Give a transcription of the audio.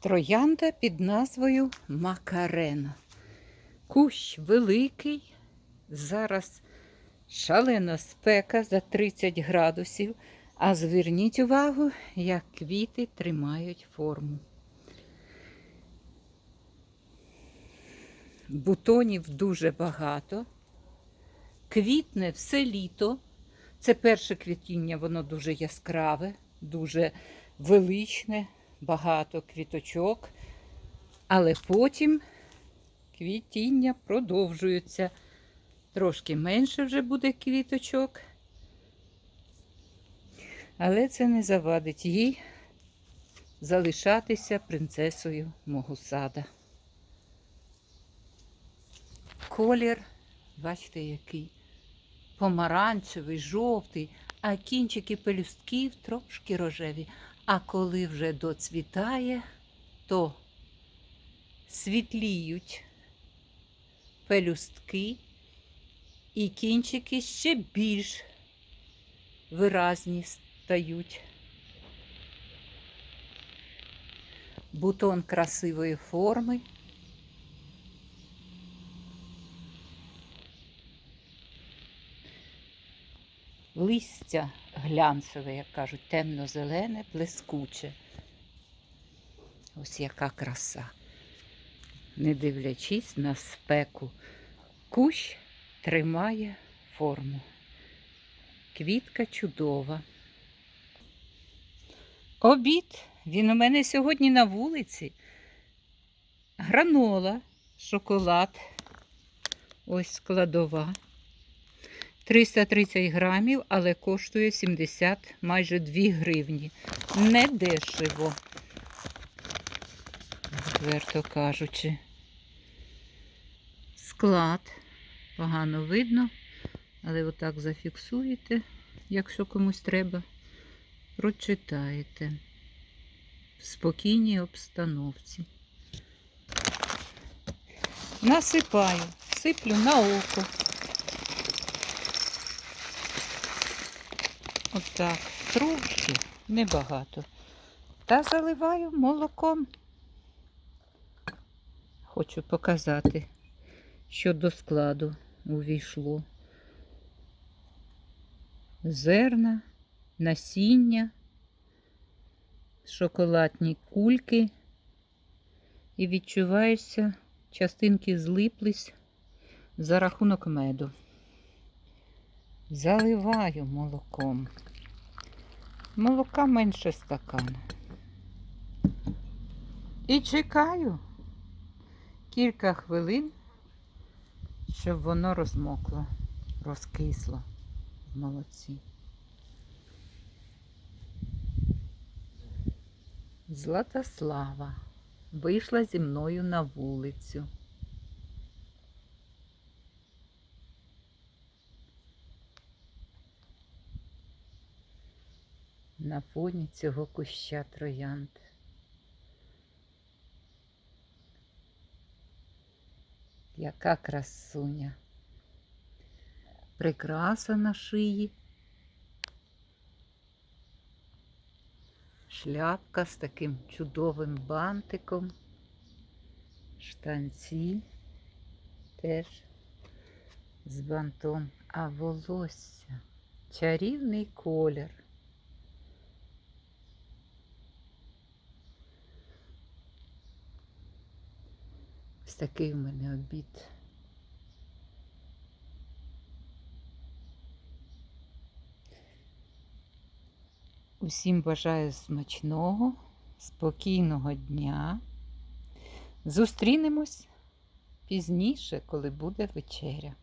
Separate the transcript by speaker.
Speaker 1: Троянда під назвою Макарена. Кущ великий. Зараз шалена спека за 30 градусів. А зверніть увагу, як квіти тримають форму. Бутонів дуже багато. Квітне все літо. Це перше квітіння, воно дуже яскраве, дуже величне, багато квіточок. Але потім квітіння продовжується. Трошки менше вже буде квіточок. Але це не завадить їй залишатися принцесою мого сада. Колір, бачите, який помаранчевий, жовтий, а кінчики пелюстків трошки рожеві. А коли вже доцвітає, то світліють пелюстки, і кінчики ще більш виразні стають. Бутон красивої форми. Листя глянцеве, як кажуть, темно-зелене, блискуче. Ось яка краса. Не дивлячись на спеку, кущ тримає форму. Квітка чудова. Обід. Він у мене сьогодні на вулиці. Гранола, шоколад. Ось складова. 330 грамів, але коштує 70, майже 2 гривні. Не дешево, відверто кажучи. Склад. Погано видно, але отак зафіксуєте, якщо комусь треба, прочитаєте в спокійній обстановці. Насипаю, сиплю на око. Отак, трошки, небагато. Та заливаю молоком. Хочу показати, що до складу увійшло. Зерна, насіння, шоколадні кульки. І відчувається, частинки злиплись за рахунок меду. Заливаю молоком. Молока менше стакана. І чекаю кілька хвилин, щоб воно розмокло, розкисло в молоці. Златослава вийшла зі мною на вулицю. На фоні цього куща троянд. Яка красуня, прикраса на шиї, шляпка з таким чудовим бантиком, штанці теж з бантом, а волосся, чарівний колір. Ось такий в мене обід. Усім бажаю смачного, спокійного дня. Зустрінемось пізніше, коли буде вечеря.